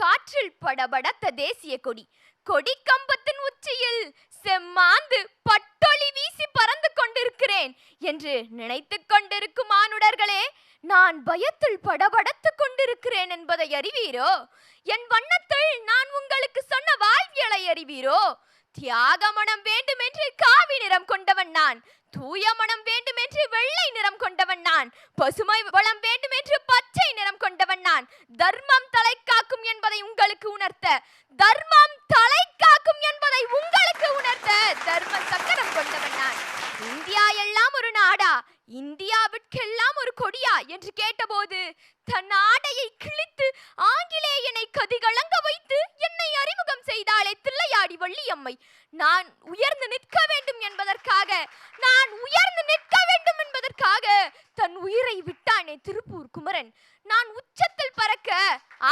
காற்றில் படபடத்த தேசிய கொடி. கொடி கம்பத்தின் உச்சியில் செம்மாந்து பட்டொளி வீசி பறந்து கொண்டிருக்கிறேன் என்று நினைத்துக் கொண்டிருக்கும் மானுடர்களே நான் பயத்தில் படபடத்துக் கொண்டிருக்கிறேன் என்பதை அறிவீரோ? என் வண்ணத்தில் நான் உங்களுக்கு சொன்ன வாழ்வியலை அறிவீரோ? தியாக மனம் வேண்டுமென்று காவி நிறம் கொண்டவன் நான் தூய மனம் வேண்டுமென்று வெள்ளை நிறம் கொண்டவன் நான் பசுமை வளம் வேண்டுமென்று பச்சை நிறம் கொண்டவன் நான் தர்மம் தலை காக்கும் என்பதை உங்களுக்கு உணர்த்த. தர்மம் தலை காக்கும் என்பதை உங்களுக்கு உணர்த்த. தர்ம சக்கரம் கொண்டவன் நான். இந்தியா எல்லாம் ஒரு நாடா. இந்தியாவிற்கெல்லாம் ஒரு கொடியா என்று கேட்டபோது தன் ஆடையை கிழித்து ஆங்கிலேயனை கதிகலங்க வைத்து என்னை அறிமுகம் செய்தாலே தில்லையாடி வள்ளியம்மை. நான் உயர்ந்து நிற்க வேண்டும் என்பதற்காக நான் உயர்ந்து நிற்க வேண்டும் என்பதற்காக தன் உயிரை விட்டானே திருப்பூர் குமரன். நான் உச்சத்தில் பறக்க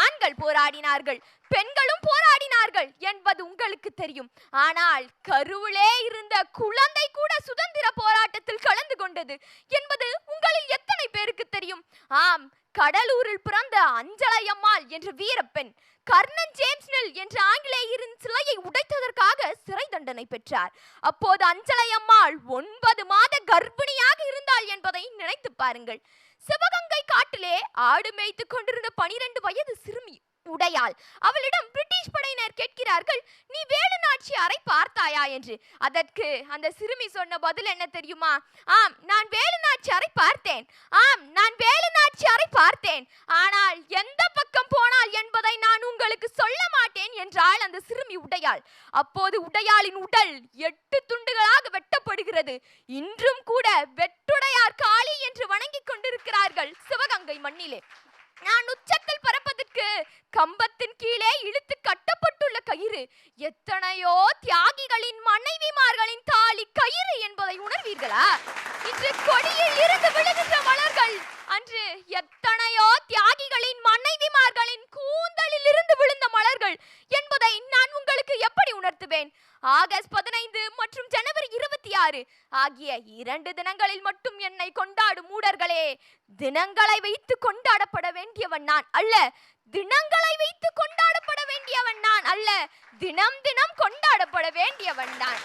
ஆண்கள் போராடினார்கள் பெண்களும் போராடினார்கள் என்பது உங்களுக்கு தெரியும். ஆனால் கருவிலே இருந்த குழந்தை கூட சுதந்திர போராட்டத்தில் கலந்து கொண்டது என்பது உங்களில் எத்தனை பேருக்கு தெரியும்? ஆம் கடலூரில் பிறந்த அஞ்சலையம்மாள் என்ற வீரப்பெண் கர்ணன் ஜேம்ஸ் நெல் என்ற ஆங்கிலேயரின் சிலையை உடைத்ததற்காக சிறை தண்டனை பெற்றார். அப்போது அஞ்சலையம்மாள் ஒன்பது மாத கர்ப்பிணியாக இருந்தாள் என்பதை நினைத்து பாருங்கள். சிவகங்கை காட்டிலே ஆடு மேய்த்து கொண்டிருந்த பனிரெண்டு வயது சிறுமி உடையாள். அவளிடம் பிரிட்டிஷ் படையினர் கேட்கிறார்கள் நீ வேலு நாச்சியாரை பார்த்தாயா? என்று. அதற்கு அந்த சிறுமி சொன்ன பதில் என்ன தெரியுமா? ஆம் நான் வேலு நாச்சியாரை பார்த்தேன். ஆம் நான் வேலு நாச்சியாரை பார்த்தேன். ஆனால் உடையாள். அப்போது உடையாளின் உடல் எட்டு துண்டுகளாக வெட்டப்படுகிறது. இன்றும் கூட வெட்டுடையார் காளி என்று வணங்கிக் கொண்டிருக்கிறார்கள் சிவகங்கை மண்ணிலே. நான் உச்சத்தில் பறப்பதற்கு கம்பத்தின் கீழே இழுத்து கட்டப்பட்டுள்ள கயிறு. எத்தனையோ தியாகிகளின் மனைவிமார்களின் தாலி கயிறு என்பதை உணர்வீர்களா? இன்று கொடியில் இருந்து விழுகின்ற மலர்கள் அன்று எத்தனையோ தியாகிகளின் மனைவிமார்களின் கூந்தலில் இருந்து விழுந்த மலர்கள் என்பதை நான் உங்களுக்கு எப்படி உணர்த்துவேன்? ஆகஸ்ட் பதினைந்து மற்றும் ஜனவரி இருபத்தி ஆறு ஆகிய இரண்டு தினங்களில் மட்டும் என்னை கொண்டாடும் மூடர்களே தினங்களை வைத்து கொண்டாடப்பட வேண்டியவன் நான் அல்ல. தினங்களை வைத்து கொண்டாடப்பட வேண்டியவன் நான் அல்ல. தினம் தினம் கொண்டாடப்பட வேண்டியவன் நான்.